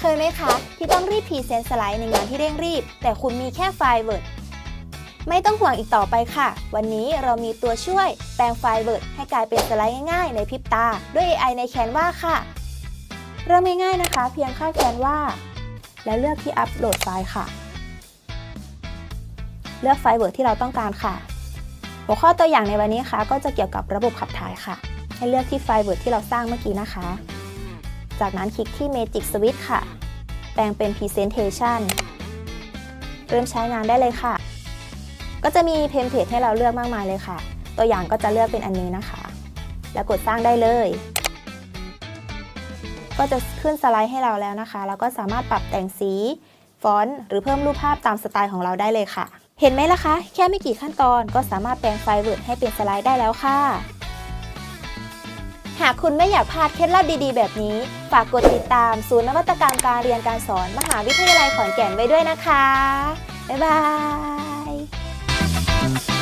เคยไหมคะ ที่ต้องรีบพรีเซนต์สไลด์ในงานที่เร่งรีบ แต่คุณมีแค่ไฟล์ Word ไม่ต้องห่วงอีกต่อไปค่ะ วันนี้เรามีตัวช่วย แปลงไฟล์ Word ให้กลายเป็นสไลด์ง่ายๆ ในพริบตา ด้วย AI ใน Canva ค่ะ เริ่มง่ายๆนะคะ เพียงเข้า Canva แล้วเลือกที่อัปโหลดไฟล์ค่ะ เลือกไฟล์ Word ที่เราต้องการค่ะ หัวข้อตัวอย่างในวันนี้ค่ะ ก็จะเกี่ยวกับระบบขับถ่ายค่ะ ให้เลือกที่ไฟล์ Word ที่เราสร้างเมื่อกี้นะคะ จากนั้นคลิกที่ Magic Switch ค่ะ แปลงเป็น Presentation เริ่มใช้งานได้เลยค่ะ ก็จะมีเทมเพลตให้เราเลือกมากมายเลยค่ะ ตัวอย่างก็จะเลือกเป็นอันนี้นะคะ แล้วกดสร้างได้เลย ก็จะขึ้นสไลด์ให้เราแล้วนะคะ แล้วก็สามารถปรับแต่งสี ฟอนต์ หรือเพิ่มรูปภาพตามสไตล์ของเราได้เลยค่ะ เห็นไหมล่ะคะ แค่ไม่กี่ขั้นตอนก็สามารถแปลงไฟล์ Word ให้เป็นสไลด์ได้แล้วค่ะากคุณไม่อยากพลาดเคล็ดลับดีๆ แบบนี้ ฝากกดติดตามศูนย์นวัตกรรมการเรียนการสอน มหาวิทยาลัยขอนแก่นไว้ด้วยนะคะ บ๊ายบาย